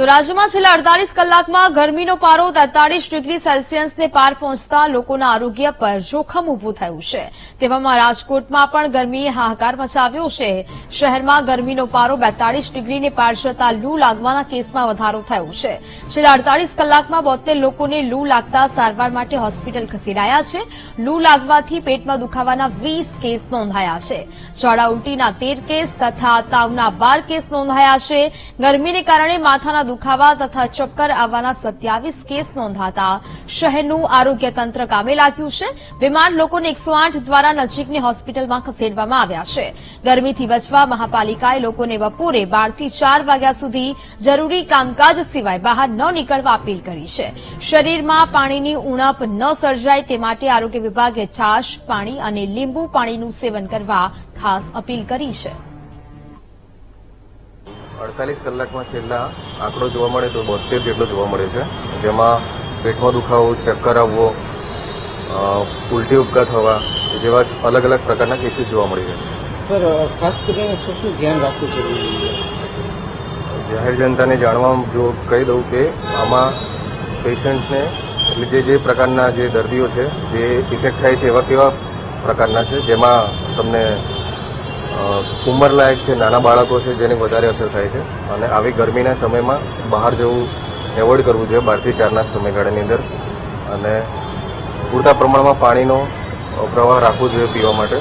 તો રાજ્યમાં છેલ્લા અડતાલીસ કલાકમાં ગરમીનો પારો તેતાળીસ ડિગ્રી સેલ્સિયસને પાર પહોંચતા લોકોના આરોગ્ય પર જોખમ ઉભું થયું છે. તેવામાં રાજકોટમાં પણ ગરમીએ હાહાકાર મચાવ્યો છે. શહેરમાં ગરમીનો પારો બેતાળીસ ડિગ્રીને પાર જતા લૂ લાગવાના કેસમાં વધારો થયો છે. છેલ્લા અડતાલીસ કલાકમાં બોતેર લોકોને લૂ લાગતા સારવાર માટે હોસ્પિટલ ખસેડાયા છે. લૂ લાગવાથી પેટમાં દુખાવાના વીસ કેસ નોંધાયા છે. ઝાડા ઉલટીના તેર કેસ તથા તાવના બાર કેસ નોંધાયા છે. ગરમીને કારણે માથાના દુખાવા તથા ચક્કર આવવાના સત્યાવીસ કેસ નોંધાતા શહેરનું આરોગ્ય તંત્ર કામે લાગ્યું છે. બીમાર લોકોને એકસો દ્વારા નજીકની હોસ્પિટલમાં ખસેડવામાં આવ્યા છે. ગરમીથી બચવા મહાપાલિકાએ લોકોને બપોરે બારથી ચાર વાગ્યા સુધી જરૂરી કામકાજ સિવાય બહાર ન નીકળવા અપીલ કરી છે. શરીરમાં પાણીની ઉણપ ન સર્જાય તે માટે આરોગ્ય વિભાગે છાશ, પાણી અને લીંબુ પાણીનું સેવન કરવા ખાસ અપીલ કરી છે. અડતાલીસ કલાકમાં છેલ્લા આંકડો જોવા મળે તો બોતેર જેટલો જોવા મળે છે. જેમાં પેટમાં દુખાવો ચક્કર આવવો ઉલટી ઉપકા થવા જેવા અલગ અલગ પ્રકારના કેસીસ જોવા મળી રહ્યા સર ખાસ કરીને શું શું ધ્યાન રાખવું જરૂરી છે છે? જાહેર જનતાને જાણવા જો કહી દઉં કે આમાં પેશન્ટને એટલે જે જે પ્રકારના જે દર્દીઓ છે જે ઇફેક્ટ થાય છે એવા કેવા પ્રકારના છે? જેમાં તમને ઉંમરલાયક છે, નાના બાળકો છે, જેને વધારે અસર થાય છે. અને આવી ગરમીના સમયમાં બહાર જવું એવોઇડ કરવું જોઈએ બારથી ચારના સમયગાળાની અંદર. અને પૂરતા પ્રમાણમાં પાણીનો પ્રવાહ રાખવો જોઈએ પીવા માટે.